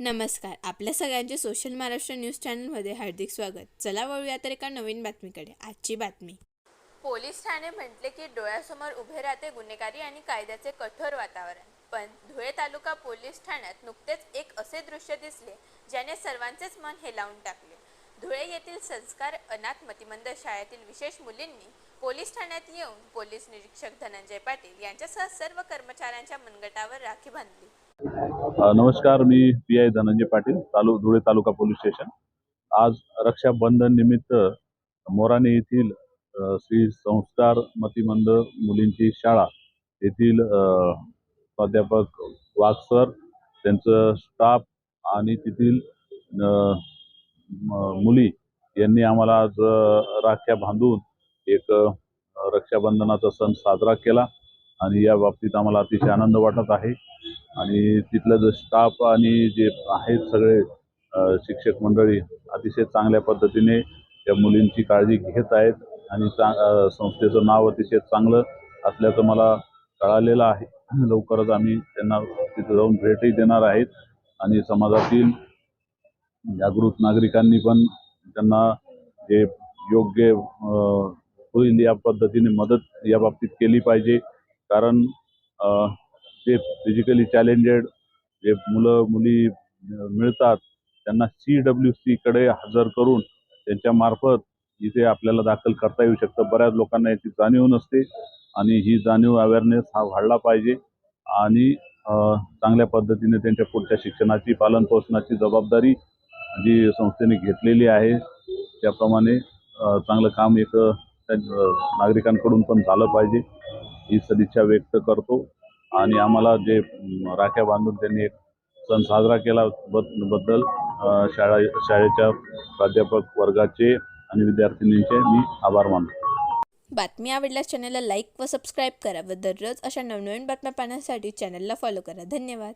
नमस्कार. आपल्या सगळ्यांचे सोशल महाराष्ट्र न्यूज चॅनलमध्ये हार्दिक स्वागत. चला वळूया तर एका नवीन बातमीकडे. आजची बातमी. पोलीस ठाणे म्हटले की डोळ्यासमोर उभे राहते गुन्हेगारी आणि कायद्याचे कठोर वातावरण. पण धुळे तालुका पोलीस ठाण्यात नुकतेच एक असे दृश्य दिसले ज्याने सर्वांचेच मन हेलावून टाकले. धुळे येथील संस्कार अनाथ मतिमंद शाळेतील विशेष मुलींनी पोलीस ठाण्यात येऊन पोलीस निरीक्षक धनंजय पाटील यांच्यासह सर्व कर्मचाऱ्यांच्या मनगटावर राखी बांधली. नमस्कार मी पी आय धनंजय पाटील तालु धुळे तालुका पोलीस स्टेशन. आज रक्षाबंधन निमित्त मोराणे येथील श्री संस्कार मतिमंद मुलींची शाळा येथील प्राध्यापक वाघ सर त्यांचं स्टाफ आणि तेथील मुली यांनी आम्हाला आज राख्या बांधून एक रक्षाबंधनाचा सण साजरा केला. आणि या बाबतीत आम्हाला अतिशय आनंद वाटत आहे. आणि तिथलं जे स्टाफ आणि जे आहेत सगळे शिक्षक मंडळी अतिशय चांगल्या पद्धतीने त्या मुलींची काळजी घेत आहेत आणि चा संस्थेचं नाव अतिशय चांगलं असल्याचं मला कळालेलं आहे. लवकरच आम्ही त्यांना तिथं जाऊन भेटही देणार आहेत आणि समाजातील जागृत नागरिकांनी पण त्यांना जे योग्य होईल या पद्धतीने मदत या बाबतीत केली पाहिजे. कारण जे फिजिकली चॅलेंजेड जे मुलं मुली मिळतात त्यांना सी डब्ल्यू सीकडे हजर करून त्यांच्या मार्फत इथे आपल्याला दाखल करता येऊ शकतं. बऱ्याच लोकांना याची जाणीव नसते आणि ही जाणीव अवेअरनेस हा वाढला पाहिजे आणि चांगल्या पद्धतीने त्यांच्या पुढच्या शिक्षणाची पालन पोषणाची जबाबदारी जी संस्थेने घेतलेली आहे त्याप्रमाणे चांगलं काम एक त्या- नागरिकांकडून पण झालं पाहिजे. ही सदिच्छा व्यक्त करतो. आणि आम्हाला जे राख्या बांधून त्यांनी एक सण साजरा केला बद्दल शाळा शाळेच्या प्राध्यापक वर्गाचे आणि विद्यार्थिनींचे मी आभार मानतो. बातमी आवडल्यास चॅनलला लाईक व सबस्क्राईब करा व दररोज अशा नवनवीन बातम्या पाहण्यासाठी चॅनलला फॉलो करा. धन्यवाद.